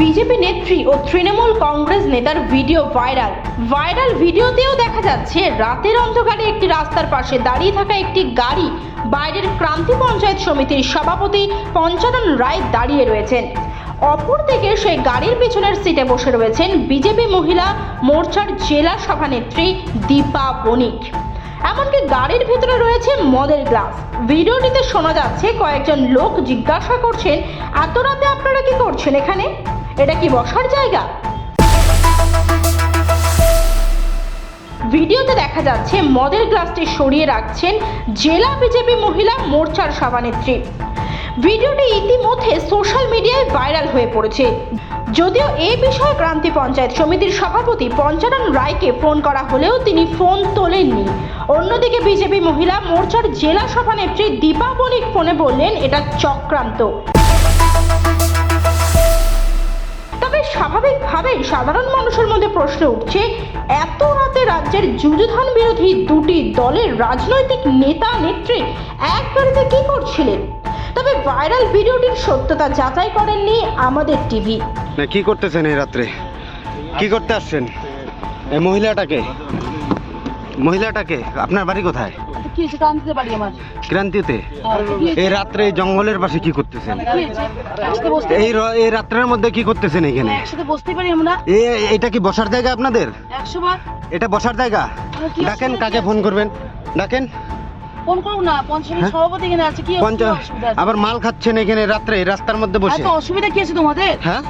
BJP নেত্রী ও তৃণমূল কংগ্রেস নেতার video viral. Viral ভিডিওতেও দেখা যাচ্ছে, রাতের অন্ধকারে একটি রাস্তার পাশে দাঁড়িয়ে থাকা একটি গাড়ি বাইরের ক্রান্তি পঞ্চায়েত সমিতির সভাপতি পঞ্চানন রায় দাঁড়িয়ে রয়েছেন। অপরদিকে সেই গাড়ির পিছনের সিটে বসে রয়েছেন বিজেপি মহিলা মোর্চার জেলা সভানেত্রী দীপা বণিক। এমনকি গাড়ির ভিতরে রয়েছে মদের গ্লাস। ভিডিওটিতে শোনা যাচ্ছে, কয়েকজন লোক জিজ্ঞাসা করছেন, এত রাতে আপনারা কি করছেন এখানে? এটা কি বসার জায়গা? ভিডিওতে দেখা যাচ্ছে মদের গ্লাসটি সরিয়ে রাখছেন জেলা বিজেপি মহিলা মোর্চার সভানেত্রী। ভিডিওটি ইতিমধ্যে সোশ্যাল মিডিয়ায় ভাইরাল হয়ে পড়েছে। যদিও এই বিষয়ে ক্রান্তি পঞ্চায়েত সমিতির সভাপতি পঞ্চানন রায়কে ফোন করা হলেও তিনি ফোন তোলেননি। অন্যদিকে বিজেপি মহিলা মোর্চার জেলা সভানেত্রী দীপা বণিক ফোনে বললেন, এটা চক্রান্ত। সাধারণ মানুষের মধ্যে প্রশ্ন উঠছে, এত রাতে রাজ্যের যুযুধান বিরোধী দুটি দলের রাজনৈতিক নেতা নেত্রী এক গাড়িতে কি করছিলেন? তবে ভাইরাল ভিডিওটির সত্যতা যাচাই করেননি আমাদের টিভি। কি করতেছেন এই রাত্রে? কি করতে আসছেন? এই মহিলাটাকে? মহিলাটাকে? আপনার বাড়ি কোথায়? বাড়ি আমার। ক্রান্তিতে? হ্যাঁ? এই রাত্রে জঙ্গলের পাশে কি করতেছেন? এই র- এই রাত্রের মধ্যে কি করতেছেন এখানে? একসাথে বসতে পারি আমরা। এ এটা কি বসার জায়গা আপনাদের? একশো বার। এটা বসার জায়গা? আমরা কি ডাকেন অসুবিধা কাকে ফোন করবেন? ডাকেন। ফোন করুন না পঞ্চায়েত হ্যাঁ? সভাপতি এখানে আছে কি পঞ্চ অসুবিধা আছে? আবার মাল খাচ্ছেন এখানে রাত্রে রাস্তার মধ্যে বসে। এত অসুবিধা কি আছে তোমাদের? হ্যাঁ?